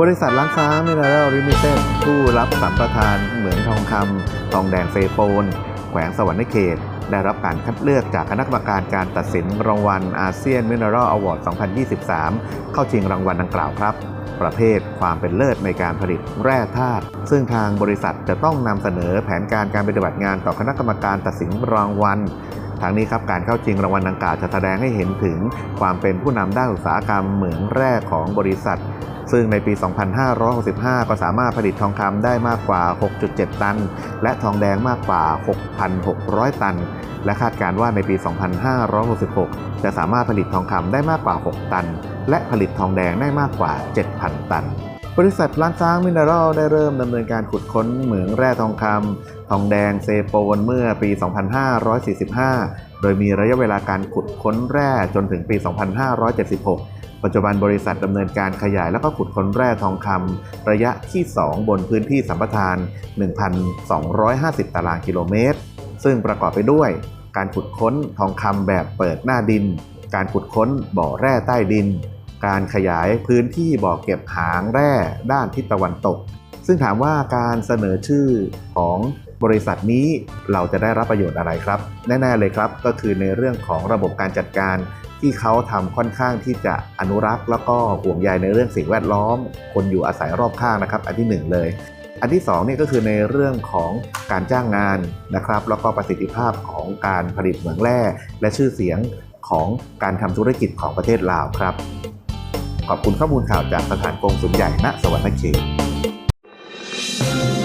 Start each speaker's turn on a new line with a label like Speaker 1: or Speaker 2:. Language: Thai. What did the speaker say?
Speaker 1: บริษัทล้านฟ้ามินเนอรัลลิมิเต็ดผู้รับสัมปทานเหมืองทองคำทองแดงเซโปน แขวงสวรรณเขต ได้รับการคัดเลือกจากคณะกรรมการการตัดสินรางวัลอาเซียนมินเนอรัลอวอร์ด 2023 เข้าชิงรางวัลดังกล่าวครับ ประเภทความเป็นเลิศในการผลิตแร่ธาตุซึ่งทางบริษัทจะต้องนำเสนอแผนการการปฏิบัติงานต่อคณะกรรมการตัดสินรางวัลทางนี้ครับการเข้าชิงรางวัลดังกล่าวจะแสดงให้เห็นถึงความเป็นผู้นำด้านอุตสาหกรรมเหมืองแร่ของบริษัท ซึ่งในปี 2565 ก็สามารถผลิตทองคำได้มากกว่า 6.7 ตัน และทองแดงมากกว่า 6,600 ตัน และคาดการว่าในปี 2566 จะสามารถผลิตทองคำได้มากกว่า 6 ตัน และผลิตทองแดงได้มากกว่า 7,000 ตันบริษัทล้านฟ้างมินเนอรัลได้เริ่มดำเนินการขุดค้นเหมืองแร่ทองคำทองแดงเซโปนเมื่อปี 2545 โดยมีระยะเวลาการขุดค้นแร่จนถึงปี 2576 ปัจจุบันบริษัทดำเนินการขยายแล้วก็ขุดค้นแร่ทองคำระยะที่ 2 บนพื้นที่สัมปทาน 1,250 ตารางกิโลเมตร ซึ่งประกอบไปด้วย การขุดค้นทองคำแบบเปิดหน้าดิน การขุดค้นบ่อแร่ใต้ดิน การขยายพื้นที่บ่อเก็บหางแร่ด้านทิศตะวันตก ซึ่งถามว่าการเสนอชื่อของบริษัทนี้เราจะได้รับประโยชน์อะไรครับ แน่ ๆเลยครับ ก็คือในเรื่องของระบบการจัดการที่เขาทำค่อนข้างที่จะอนุรักษ์แล้วก็ห่วงใยในเรื่องสิ่งแวดล้อม คนอยู่อาศัยรอบข้างนะครับ อันที่หนึ่งเลย อันที่2เนี่ยก็คือในเรื่องของการจ้างงานนะครับ แล้วก็ประสิทธิภาพของการผลิตเหมืองแร่และชื่อเสียงของการทำธุรกิจของประเทศลาวครับ ขอบคุณข้อมูลข่าวจากสถานกงสุลใหญ่ณสวรรณเขต Thank you.